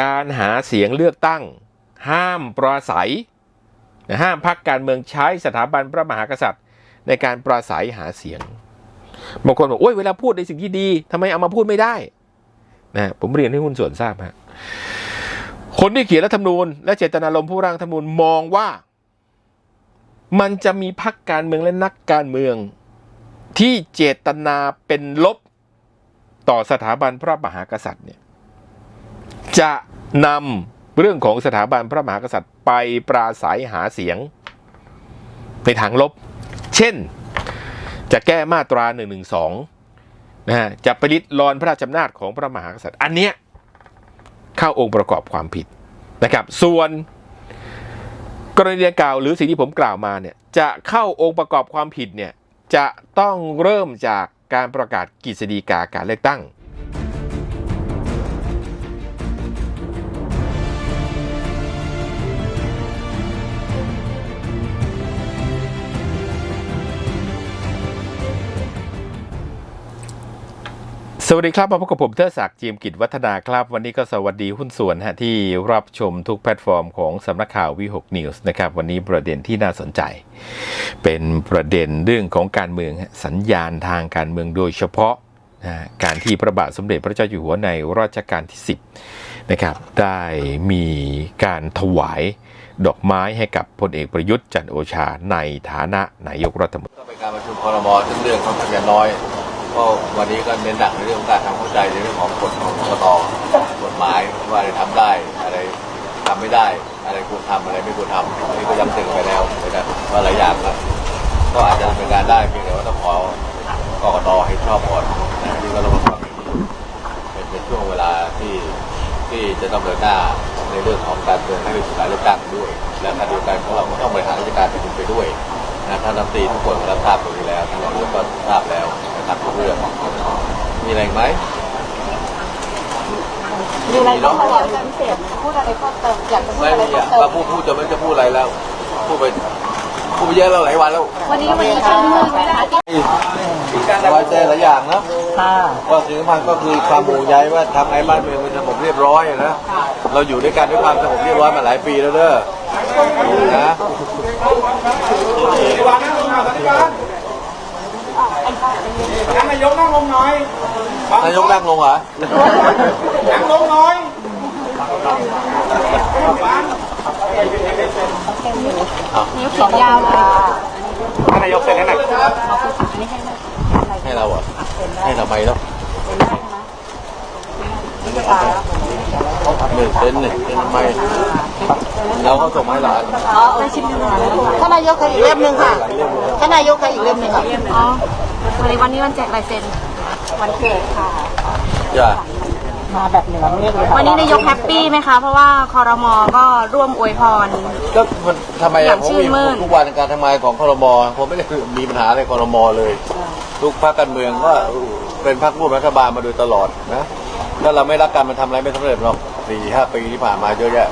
การหาเสียงเลือกตั้ง ห้ามปราศัยห้ามพักการเมืองใช้สถาบันพระมหากษัตริย์ ในการปราศัยหาเสียงบางคนบอกโอ้ยเวลาพูดในสิ่งที่ดีทำไมเอามาพูดไม่ได้นะผมเรียนให้หุ้นส่วนทราบฮะคนที่เขียนรัฐธรรมนูญและเจตนารมณ์ผู้ร่างธรรมนูญมองว่า มันจะมีพักการเมืองและนักการเมือง ที่เจตนาเป็นลบต่อสถาบันพระมหากษัตริย์เนี่ย จะนำเรื่องของสถาบันพระมหากษัตริย์ไปปราศัยหาเสียง ในทางลบ เช่น จะแก้มาตรา1นึนะฮะจะปริดรอนพระราชอำนาจของพระมหากษัตริย์ อันเนี้ยเข้าองค์ประกอบความผิดนะครับ ส่วนกรณีกล่าวหรือสิ่งที่ผมกล่าวมาเนี่ยจะเข้าองค์ประกอบความผิดเนี่ยจะต้องเริ่มจากการประกาศกฤษฎีกาการเลือกตั้ง สวัสดีครับมาพบกับผมเทอศักดิ์จีมกิจวัฒนาครับ วันนี้ก็สวัสดีหุ้นส่วนฮะที่รับชมทุกแพลตฟอร์มของสำนักข่าววิหกนิวส์นะครับ วันนี้ประเด็นที่น่าสนใจ เป็นประเด็นเรื่องของการเมืองสัญญาณทางการเมืองโดยเฉพาะนะการที่พระบาทสมเด็จพระเจ้าอยู่หัวในรัชกาลที่ 10นะครับ ได้มีการถวายดอกไม้ให้กับพลเอกประยุทธ์จันโอชาในฐานะนายกรัฐมนตรีก็เป็นการประชุมคอรมอซึ่งเรื่องค่อนข้างจะน้อย ก็วันนี้ก็เน้นหนักในเรื่องของการทำเข้าใจในเรื่องของกฎของกตกฎหมายว่าอะไรทำได้อะไรทำไม่ได้ อะไรควรทำอะไรไม่ควรทำนนี้ก็ย้ำเตือนไปแล้วนะว่าหลายอย่างก็ก็อาจจะดำเป็นการได้เพียงแต่ว่าต้องขอกกตให้ชอบก่อนนะที่ก็ระมัดระวังเป็นเป็นช่วงเวลาที่ที่จะต้องเดินหน้าในเรื่องของการเมืองให้ไปสู่การเลือกตั้งด้วย และขณะเดียวกันของเราก็ต้องบริหารราชการแผ่นดินไปด้วยนะท่านรัฐมนตรีทุกคนก็รับทราบตรงนี้แล้วท่านรองนายกก็ทราบแล้วนะครับทุกเรื่องมี อะไรอีกไหมมีอะไรต้องมาเป็นพิเศษพูดอะไรเพิ่มเติมอยากจะพูดไม่อะไรมีเพิ่อะมเติมามพูดพูดจะไม่จะพูดอะไรแล้ว พูดไปพูดไปเยอะแล้วหลายวันแล้ววันนี้วันนี้ชื่นมื่นไหมคะที่ไว้ใจหลายอย่างนะค่ะก็สิ่งสำคัญก็คือความห่วงใยว่าทำไงบ้านเมืองมันสงบเรียบร้อยนะเราอยู่ด้วยกันด้วยความสงบเรียบร้อยมาหลายปีแล้วเด้อนะ ท่านนายกนั่งลงหน่อยนายกนั่งลงเหรอ นั่งลงหน่อยนิ้วเขียนยาวเลยท่านนายกเสร็จแล้วนะให้เราเหรอะให้ทำไมเนาะหนึ่งเซนหนึ่งเซนทำไมเราก็ส่งมาให้หลานอ๋อเออชิมดูหน่อยท่านนายกเคยอีกเล่มหนึ่งค่ะท่านนายกเคยอีกเล่มหนึ่งค่ะอ๋อ วันนี้วันนี้วันแจกลายเซ็นวันเกิดค่ะจ้ามาแบบเหนือเมฆเลยวันนี้นายกแฮปปี้ไหมคะ เพราะว่าคอรมอก็ร่วมอวยพร ก็มันทำไมออะย่างผมชื่นมีมื่น ทุกวันในการทำงานของคอรมอผมไม่ได้มีปัญหาในคอรมอเลย ทุกพรรคการเมืองก็เป็นพรรคร่วมรัฐบาลมาโดยตลอดนะถ้าเราไม่รักกันมันทำอะไรไม่สำเร็จหรอกสี่ห้าปีที่ผ่านมาเยอะแยะ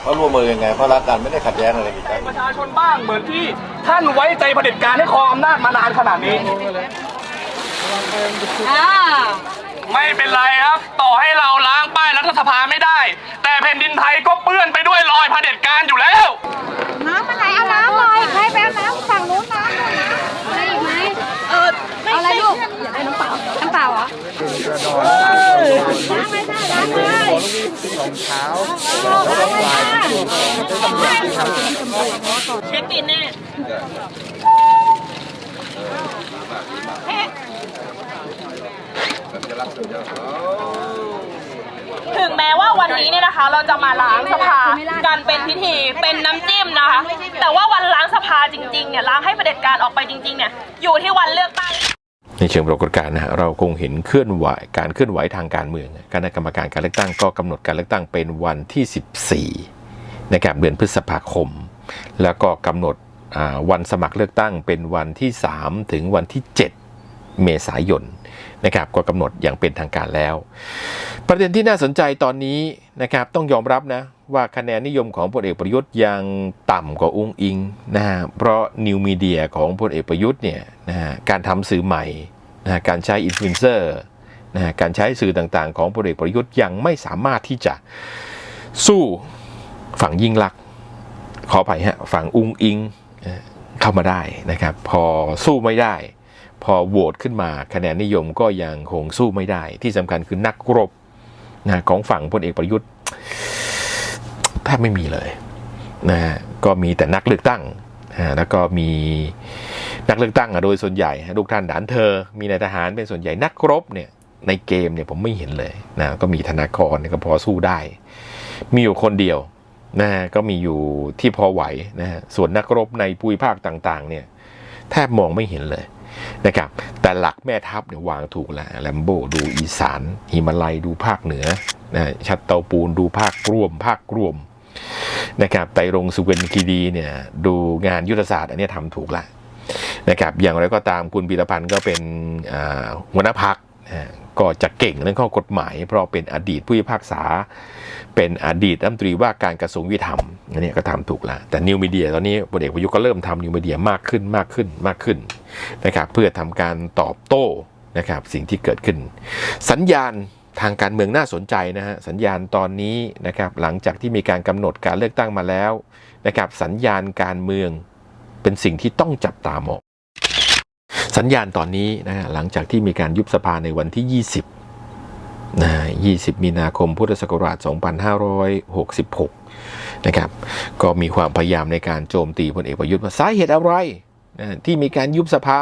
เขาร่วมมือยังไงเพราะรักกันไม่ได้ขัดแย้งอะไรกันประชาชนบ้างเหมือนที่ท่านไว้ใจเผด็จการให้ครองอำนาจมานานขนาดนี้ อ่าไม่เป็นไรครับ ต่อให้เราล้างป้ายรัฐสภาไม่ได้ แต่แผ่นดินไทยก็เปื้อนไปด้วยรอยเผด็จการอยู่แล้ว น้ำอะไรเอาน้ำหน่อยใครไปเอาน้ำฝั่งนู้นน้ำหน่อยนะอะไรอีกไหมเออ เอาอะไรลูก อยากได้น้ำเปล่าน้ำเปล่าเหรอน้ำไม่ได้น้ำเลยรองเท้าน้ไม่ได้เช็คบินแน่ถึงแม้ว่าวันนี้เนี่ยนะคะ เราจะมาล้างสภากันเป็นพิธีเป็นน้ำจิ้มนะคะ แต่ว่าวันล้างสภาจริงๆเนี่ยล้างให้ประเด็จการออกไปจริงๆเนี่ยอยู่ที่วันเลือกตั้ง ในเชิงปรากฏการณ์นะฮะเราคงเห็นเคลื่อนไหวการเคลื่อนไหวทางการเมืองคณะกรรมการการเลือกตั้งก็กำหนดการเลือกตั้งเป็นวันที่ 14นะครับเดือนพฤษภาคม แล้วก็กำหนดวันสมัครเลือกตั้งเป็นวันที่ 3 ถึงวันที่ 7 เมษายนนะครับก็กำหนดอย่างเป็นทางการแล้ว ประเด็นที่น่าสนใจตอนนี้นะครับต้องยอมรับนะว่าคะแนนนิยมของพลเอกประยุทธ์ยังต่ำกว่าอุ้งอิงนะฮะเพราะนิวมีเดียของพลเอกประยุทธ์เนี่ยนะฮะการทำสื่อใหม่นะฮะการใช้อินฟลูเอนเซอร์นะฮะการใช้สื่อต่างๆ ของพลเอกประยุทธ์ยังไม่สามารถที่จะสู้ฝั่งยิ่งลักษณ์ขอไปฮะฝั่งอุ้งอิงเข้ามาได้นะครับ พอสู้ไม่ได้ พอโหวตขึ้นมาคะแนนนิยมก็ยังคงสู้ไม่ได้ ที่สำคัญคือนักรบนะของฝั่งพลเอกประยุทธ์แทบไม่มีเลยนะฮะก็มีแต่นักเลือกตั้งนะแล้วก็มีนักเลือกตั้งอะโดยส่วนใหญ่ลูกท่านด่านเธอ มีนายทหารเป็นส่วนใหญ่นักรบเนี่ยในเกมเนี่ยผมไม่เห็นเลยนะก็มีธนากรก็พอสู้ได้ มีอยู่คนเดียวนะก็มีอยู่ที่พอไหวนะฮะส่วนนักรบในภูมิภาคต่างๆเนี่ยแทบมองไม่เห็นเลย นะครับ แต่หลักแม่ทัพเนี่ยวางถูกแล้วแลมโบดูอีสานหิมาลัยดูภาคเหนือนะชัดเตาปูนดูภาคร่วม ภาครวมนะครับไตรงสุเวนคีดีเนี่ยดูงานยุทธศาสตร์อันนี้ทำถูกละนะครับอย่างไรก็ตามคุณบีรพันธ์ก็เป็นหัวหน้าพัก ก็จะเก่งเรื่องข้อกฎหมาย เพราะเป็นอดีตผู้พิพากษา เป็นอดีตรัฐมนตรีว่าการกระทรวงยุติธรรมอันนี้ก็ทำถูกแล้ว แต่นิวมีเดียตอนนี้พลเอกประยุทธ์ก็เริ่มทำนิวมีเดียมากขึ้นมากขึ้นมากขึ้นนะครับเพื่อทำการตอบโต้นะครับสิ่งที่เกิดขึ้น สัญญาณทางการเมืองน่าสนใจนะฮะสัญญาณตอนนี้นะครับหลังจากที่มีการกำหนดการเลือกตั้งมาแล้วนะครับสัญญาณการเมืองเป็นสิ่งที่ต้องจับตามอง สัญญาณตอนนี้นะฮะหลังจากที่มีการยุบสภาในวันที่ 20นะ20 มีนาคมพุทธศักราช 2566 นะครับ ก็มีความพยายามในการโจมตีพลเอกประยุทธ์ว่าสาเหตุอะไรนะที่มีการยุบสภา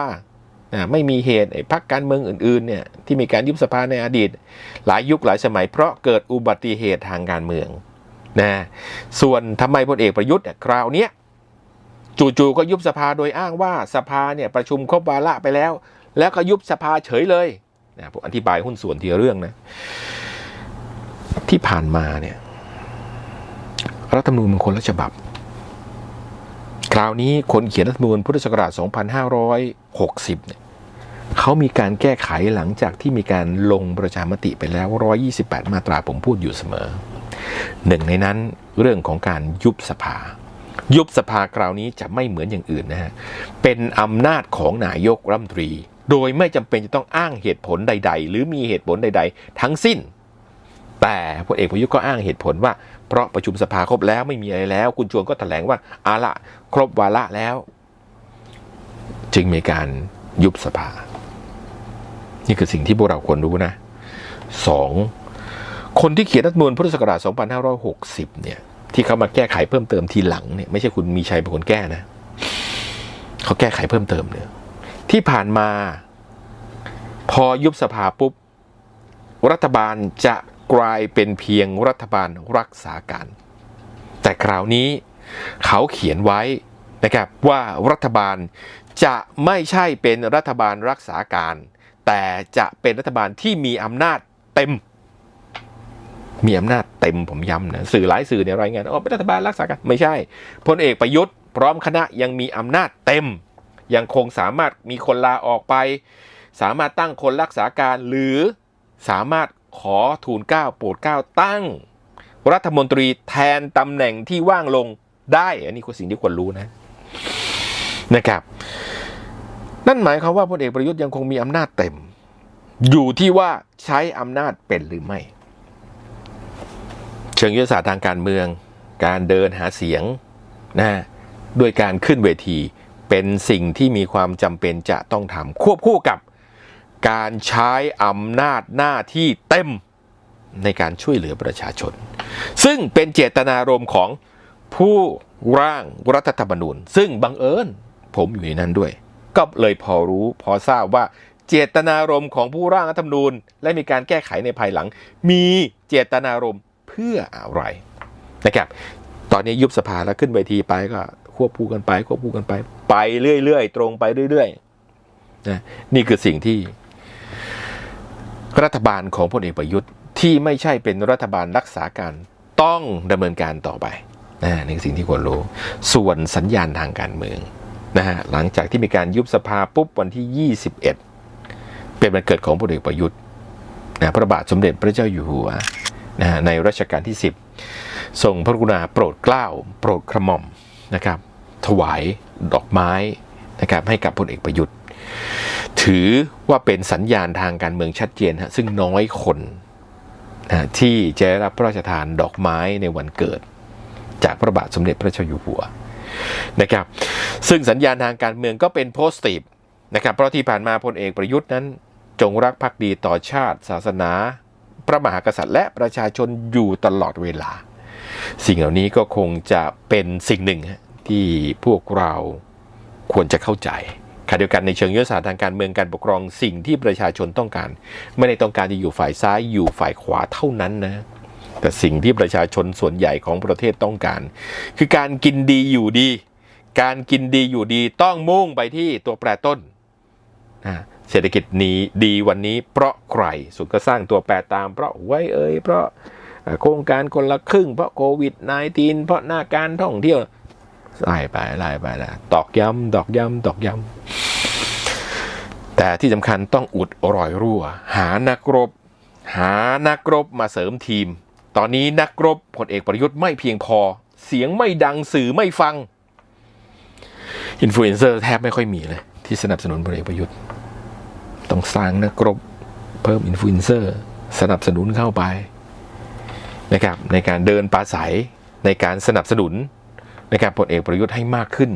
นะไม่มีเหตุพรรคการเมืองอื่นๆเนี่ยที่มีการยุบสภาในอดีต หลายยุคหลายสมัย เพราะเกิดอุบัติเหตุทางการเมืองนะส่วนทำไมพลเอกประยุทธ์เนี่ยคราวเนี้ย จู่ๆก็ยุบสภาโดยอ้างว่าสภาเนี่ยประชุมครบวาระไปแล้ว แล้วก็ยุบสภาเฉยเลยนะผมอธิบายหุ้นส่วนทีละเรื่องนะ ที่ผ่านมาเนี่ยรัฐธรรมนูญมันคนละฉบับ คราวนี้คนเขียนรัฐธรรมนูญพุทธศักราช 2560เนี่ยเขามีการแก้ไขหลังจากที่มีการลงประชามติไปแล้ว 128 มาตราผมพูดอยู่เสมอ หนึ่งในนั้นเรื่องของการยุบสภา ยุบสภาคราวนี้จะไม่เหมือนอย่างอื่นนะฮะ เป็นอำนาจของนายกรัฐมนตรี โดยไม่จำเป็นจะต้องอ้างเหตุผลใด ๆ หรือมีเหตุผลใด ๆ ทั้งสิ้น แต่พลเอกประยุทธ์ก็อ้างเหตุผลว่า เพราะประชุมสภาครบแล้วไม่มีอะไรแล้ว คุณชวนก็แถลงว่าอาละครบวาระแล้ว จึงมีการยุบสภา นี่คือสิ่งที่พวกเราควรรู้นะสองคนที่เขียนรัฐมนูญพุทธศักราช 2560 เนี่ย ที่เขามาแก้ไขเพิ่มเติมทีหลังเนี่ยไม่ใช่คุณมีชัยเป็นคนแก้นะเขาแก้ไขเพิ่มเติมเนี่ยที่ผ่านมา พอยุบสภาปุ๊บ รัฐบาลจะกลายเป็นเพียงรัฐบาลรักษาการ แต่คราวนี้เขาเขียนไว้นะครับว่ารัฐบาลจะไม่ใช่เป็นรัฐบาลรักษาการ แต่จะเป็นรัฐบาลที่มีอำนาจเต็ม มีอำนาจเต็มผมย้ำนะสื่อหลายสื่อในยรายงานอ๋อเป็นรัฐบาลรักษาการไม่ใช่พลเอกประยุทธ์พร้อมคณะยังมีอำนาจเต็ม ยังคงสามารถมีคนลาออกไป สามารถตั้งคนรักษาการหรือสามารถขอทูลเกล้าโปรดเกล้าตั้ง รัฐมนตรีแทนตำแหน่งที่ว่างลงได้ อันนี้คือสิ่งที่ควรรู้นะนะครับ นั่นหมายความว่าพลเอกประยุทธ์ยังคงมีอำนาจเต็ม อยู่ที่ว่าใช้อำนาจเป็นหรือไม่ เชิงยุทธศาสตร์ทางการเมือง การเดินหาเสียงนะด้วยการขึ้นเวทีเป็นสิ่งที่มีความจำเป็นจะต้องทำควบคู่กับ การใช้อำนาจหน้าที่เต็มในการช่วยเหลือประชาชน ซึ่งเป็นเจตนารมณ์ของผู้ร่างรัฐธรรมนูญ ซึ่งบังเอิญผมอยู่ในนั้นด้วย ก็เลยพอรู้พอทราบว่าเจตนารมณ์ของผู้ร่างรัฐธรรมนูญ และมีการแก้ไขในภายหลัง มีเจตนารมณ์ เพื่ออะไรนะครับตอนนี้ยุบสภาแล้วขึ้นเวทีไปก็ควบคู่กันไปควบคู่กันไป ไปเรื่อยๆ ตรงไปเรื่อยๆนะนี่คือสิ่งที่ รัฐบาลของพลเอกประยุทธ์ที่ไม่ใช่เป็นรัฐบาลรักษาการต้องดำเนินการต่อไปนะนี่คือสิ่งที่ควรรู้ ส่วนสัญญาณทางการเมืองนะฮะหลังจากที่มีการยุบสภาปุ๊บวันที่ 21 เป็นวันเกิดของพลเอกประยุทธ์นะพระบาทสมเด็จพระเจ้าอยู่หัว นะในรัชกาลที่ 10 ทรงพระกรุณาโปรดเกล้าโปรดกระหม่อมนะครับถวายดอกไม้นะครับให้กับพลเอกประยุทธ์ ถือว่าเป็นสัญญาณทางการเมืองชัดเจนฮะซึ่งน้อยคนนะที่จะได้รับพระราชทานดอกไม้ในวันเกิด จากพระบาทสมเด็จพระเจ้าอยู่หัวนะครับซึ่งสัญญาณทางการเมืองก็เป็นโพสติฟนะครับเพราะที่ผ่านมาพลเอกประยุทธ์นั้น จงรักภักดีต่อชาติ ศาสนา พระมหากษัตริย์และประชาชนอยู่ตลอดเวลา สิ่งเหล่านี้ก็คงจะเป็นสิ่งหนึ่งที่พวกเราควรจะเข้าใจขณะเดียวกันในเชิงยุทธศาสตร์ทางการเมืองการปกครองสิ่งที่ประชาชนต้องการ ไม่ได้ต้องการจะอยู่ฝ่ายซ้ายอยู่ฝ่ายขวาเท่านั้นนะแต่สิ่งที่ประชาชนส่วนใหญ่ของประเทศต้องการ คือการกินดีอยู่ดี การกินดีอยู่ดีต้องมุ่งไปที่ตัวแปรต้นนะ เศรษฐกิจนี้ดีวันนี้เพราะใครสุดก็สร้างตัวแปรตาม เพราะไว้เอ่ยเพราะโครงการคนละครึ่ง เพราะโควิด -19 เพราะหน้าการท่องเที่ยวไล่ไปไล่ไปนะตอกย้ำตอกย้ำตอกย้ำแต่ที่สำคัญต้องอุดรอยรั่ว หานักรบ หานักรบมาเสริมทีม ตอนนี้นักรบพลเอกประยุทธ์ไม่เพียงพอ เสียงไม่ดังสื่อไม่ฟังอินฟลูเอนเซอร์แทบไม่ค่อยมีเลย ที่สนับสนุนพลเอกประยุทธ์ ต้องสร้างนักรบเพิ่มอินฟลูเอนเซอร์สนับสนุนเข้าไปนะครับในการเดินปราศัยในการสนับสนุนนะครับพลเอกประยุทธ์ให้มากขึ้น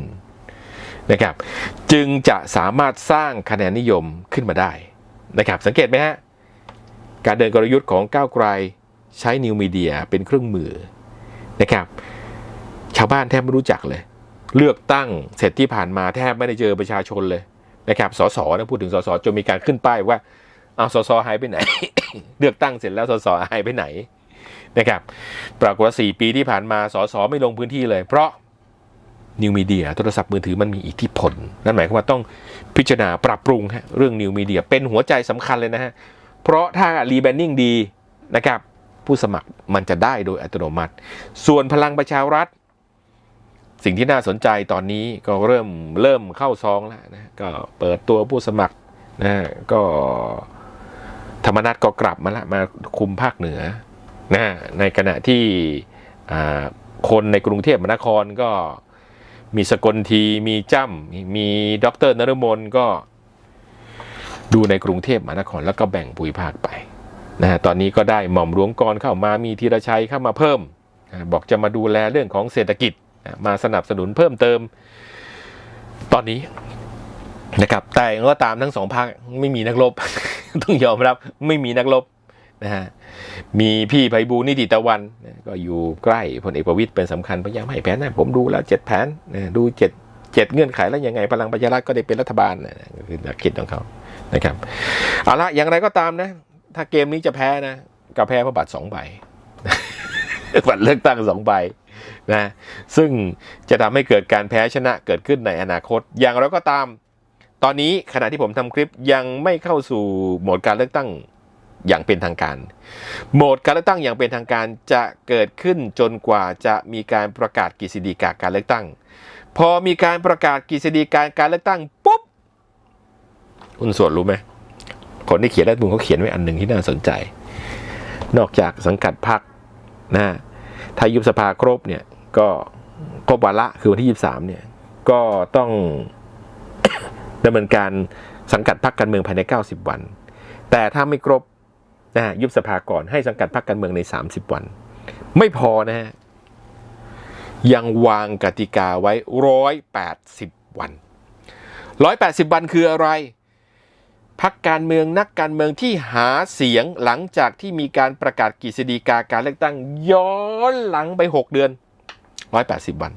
นะครับจึงจะสามารถสร้างคะแนนนิยมขึ้นมาได้นะครับสังเกตไหมฮะการเดินกลยุทธ์ของก้าวไกลใช้นิวมีเดียเป็นเครื่องมือนะครับชาวบ้านแทบไม่รู้จักเลย เลือกตั้งเสร็จที่ผ่านมาแทบไม่ได้เจอประชาชนเลย นะครับสสนะพูดถึงสสจนมีการขึ้นป้ายว่าเอาสสหายไปไหน เลือกตั้งเสร็จแล้วสสหายไปไหนนะครับปรากฏว่าสี่ปีที่ผ่านมาสสไม่ลงพื้นที่เลย เพราะนิวมีเดียโทรศัพท์มือถือมันมีอิทธิพล นั่นหมายความว่าต้องพิจารณาปรับปรุงฮะเรื่องนิวมีเดียเป็นหัวใจสำคัญเลยนะฮะ เพราะถ้ารีแบรนดิ้งดีนะครับผู้สมัครมันจะได้โดยอัตโนมัติ ส่วนพลังประชารัฐ สิ่งที่น่าสนใจตอนนี้ก็เริ่มเริ่มเข้าซองแล้วนะก็เปิดตัวผู้สมัครนะก็ธรรมนัตก็กลับมาละมาคุมภาคเหนือนะในขณะที่อ่าคนในกรุงเทพมหานครก็มีสกลทีมีจ้ำมีมีดรนฤมลก็ดูในกรุงเทพมหานครแล้วก็แบ่งภูมิภาคไปนะฮะตอนนี้ก็ได้หม่อมหลวงกรเข้ามามีธีรชัยเข้ามาเพิ่ม บอกจะมาดูแลเรื่องของเศรษฐกิจ มาสนับสนุนเพิ่มเติม ตอนนี้นะครับแต่ย่างไรก็ตามทั้งสองภาคไม่มีนักรบ ต้องยอมรับไม่มีนักรบนะฮะมีพี่ไพบูลนิติตะวันก็อยู่ใกล้พลเอกประวิตยเป็นสำคัญพยายามให้แผนนะผมดูแล้วเจ็ดแผนนะดูเจ็ดเจ็ดเงื่อนไขแล้วยังไงพลังประชารัฐก็ได้เป็นรัฐบาลนะคือหลักคิดของเขานะครับเอาละอย่างไรก็ตามนะ ถ้าเกมนี้จะแพ้นะก็แพ้เพราะบัตรสองใบบัตรเลือกตั้งสองใบ นะซึ่งจะทำให้เกิดการแพ้ชนะเกิดขึ้นในอนาคต อย่างไรก็ตาม ตอนนี้ขณะที่ผมทำคลิปยังไม่เข้าสู่โหมดการเลือกตั้งอย่างเป็นทางการ โหมดการเลือกตั้งอย่างเป็นทางการจะเกิดขึ้นจนกว่าจะมีการประกาศกฤษฎีกาการเลือกตั้ง พอมีการประกาศกฤษฎีกาการเลือกตั้งปุ๊บคุณส่วนรู้ไหมคนที่เขียนรัฐมนูญเขาเขียนไว้อันหนึ่งที่น่าสนใจ นอกจากสังกัดพรรคนะ ถ้ายุบสภาครบเนี่ยก็ครบวาระคือวันที่ยี่สามเนี่ยก็ต้องดำเนินการสังกัดพรรคการเมืองภายใน 90 วัน แต่ถ้าไม่ครบนะฮะยุบสภาก่อนให้สังกัดพรรคการเมืองใน 30 วัน ไม่พอนะฮะยังวางกติกาไว้ 180 วัน 180 วันคืออะไร พักการเมืองนักการเมืองที่หาเสียงหลังจากที่มีการประกาศกฤษฎีกาการเลือกตั้ง ย้อนหลังไป 6 เดือน 180 วัน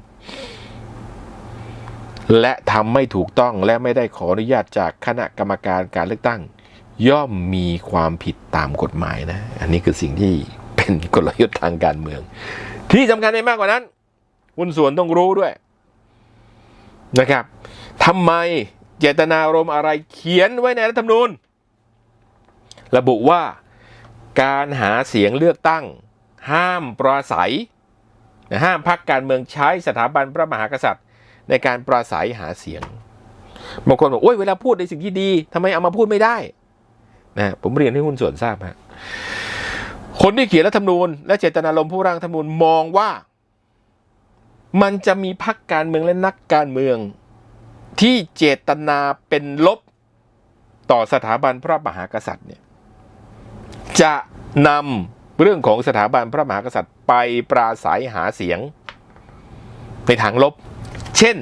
และทำไม่ถูกต้องและไม่ได้ขออนุญาตจากคณะกรรมการการเลือกตั้ง ย่อมมีความผิดตามกฎหมายนะ อันนี้คือสิ่งที่เป็นกลยุทธ์ทางการเมือง ที่สำคัญไปมากกว่านั้นคุณส่วนต้องรู้ด้วยนะครับทำไม เจตนารมณ์อะไรเขียนไว้ในรัฐธรรมนูญ ระบุว่าการหาเสียงเลือกตั้ง ห้ามปราศัย ห้ามพักการเมืองใช้สถาบันพระมหากษัตริย์ ในการปราศัยหาเสียงบางคนบอกโอ้ยเวลาพูดในสิ่งที่ดีทำไมเอามาพูดไม่ได้นะผมเรียนให้คุณส่วนทราบฮะคนที่เขียนรัฐธรรมนูญ และเจตนารมณ์ผู้ร่างธรรมนูญมองว่า มันจะมีพักการเมืองและนักการเมือง ที่เจตนาเป็นลบต่อสถาบันพระมหากษัตริย์เนี่ยจะนำเรื่องของสถาบันพระมหากษัตริย์ไปปราศัยหาเสียงในทางลบ เช่น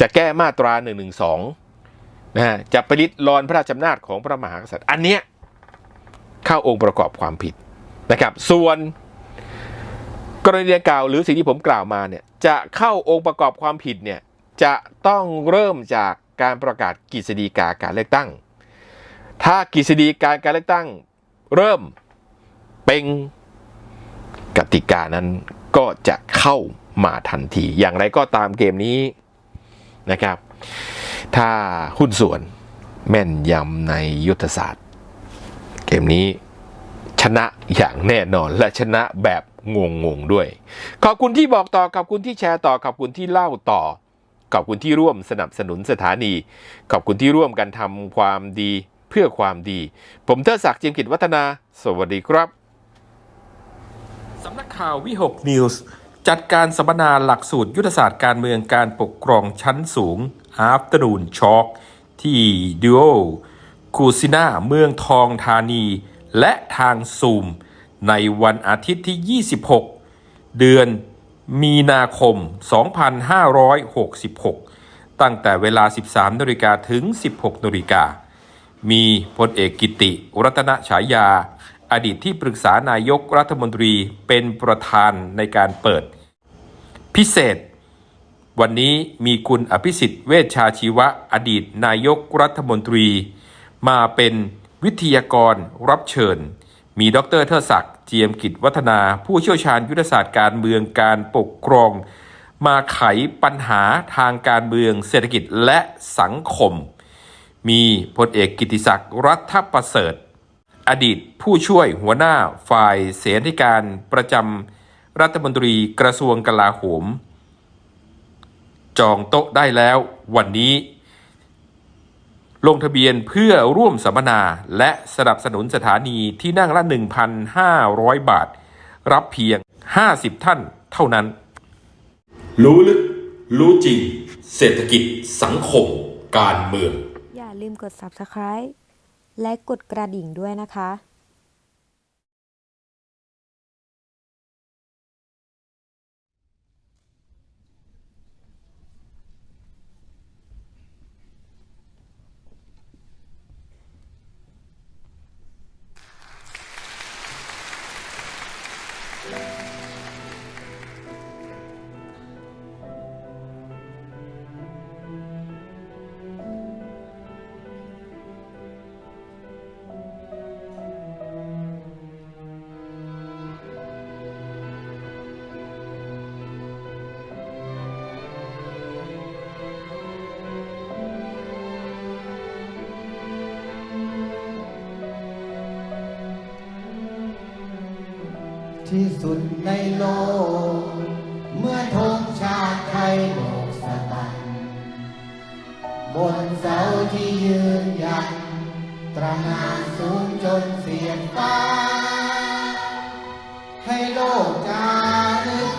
จะแก้มาตรา1นึนะฮะจะปริดรอนพระราชอำนาจของพระมหากษัตริย์ อันเนี้ยเข้าองค์ประกอบความผิดนะครับ ส่วนกรณีกล่าวหรือสิ่งที่ผมกล่าวมาเนี่ยจะเข้าองค์ประกอบความผิดเนี่ย จะต้องเริ่มจากการประกาศกฤษฎีกาการเลือกตั้ง ถ้ากฤษฎีกาการเลือกตั้ง เริ่มเป็นกติกานั้นก็จะเข้ามาทันที อย่างไรก็ตามเกมนี้นะครับ ถ้าหุ้นส่วนแม่นยำในยุทธศาสตร์ เกมนี้ชนะอย่างแน่นอนและชนะแบบงงๆด้วย ขอบคุณที่บอกต่อขอบคุณที่แชร์ต่อขอบคุณที่เล่าต่อ ขอบคุณที่ร่วมสนับสนุนสถานี ขอบคุณที่ร่วมกันทำความดีเพื่อความดี ผมเทดศักดิ์เจียมกิจวัฒนา สวัสดีครับสำนักข่าววิหกนิวส์จัดการสัมมนาหลักสูตรยุทธศาสตร์การเมืองการปกครองชั้นสูง Afternoon Talk ที่ดูโอกูซิน่าเมืองทองธานี และทางซูม ในวันอาทิตย์ที่ 26 เดือน มีนาคม 2566 ตั้งแต่เวลา 13นาฬิกาถึง 16นาฬิกา มีพลเอกกิติ รัตนฉายา อดีตที่ปรึกษานายกรัฐมนตรีเป็นประธานในการเปิด พิเศษ วันนี้มีคุณอภิสิทธิ์เวชชาชีวะ อดีตนายกรัฐมนตรี มาเป็นวิทยากรรับเชิญ มีดรเทิดศักดิ์เจียมกิจวัฒนา ผู้เชี่ยวชาญยุทธศาสตร์การเมืองการปกครอง มาไขปัญหาทางการเมืองเศรษฐกิจและสังคม มีพลเอกกิติศักดิ์รัฐประเสริฐ อดีตผู้ช่วยหัวหน้าฝ่ายเสนาธิการประจำรัฐมนตรีกระทรวงกลาโหม จองโต๊ะได้แล้ววันนี้ ลงทะเบียนเพื่อร่วมสัมมนา และสนับสนุนสถานีที่นั่งละ 1,500 บาท รับเพียง 50 ท่านเท่านั้น รู้ลึก รู้จริง เศรษฐกิจสังคม การเมือง อย่าลืมกด subscribe และกดกระดิ่งด้วยนะคะ ที่สุดในโลก เมื่อธงชาติไทยโบกสะบัดบนเสาที่ยืนยัดตระหงานสูงจนเสียงฟ้า ให้โลกจารึก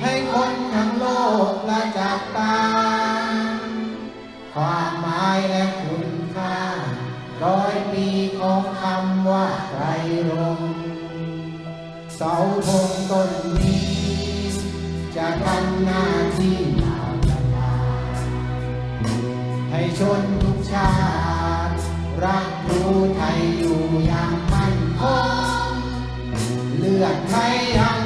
ให้คนทั้งโลกละจับตาความ เสาธงต้นนี้ จะทำหน้าที่ยาวนาให้ชนทุกชาติ รักรู้ไทยอยู่อย่างมั่นคงเลือดไทยยัง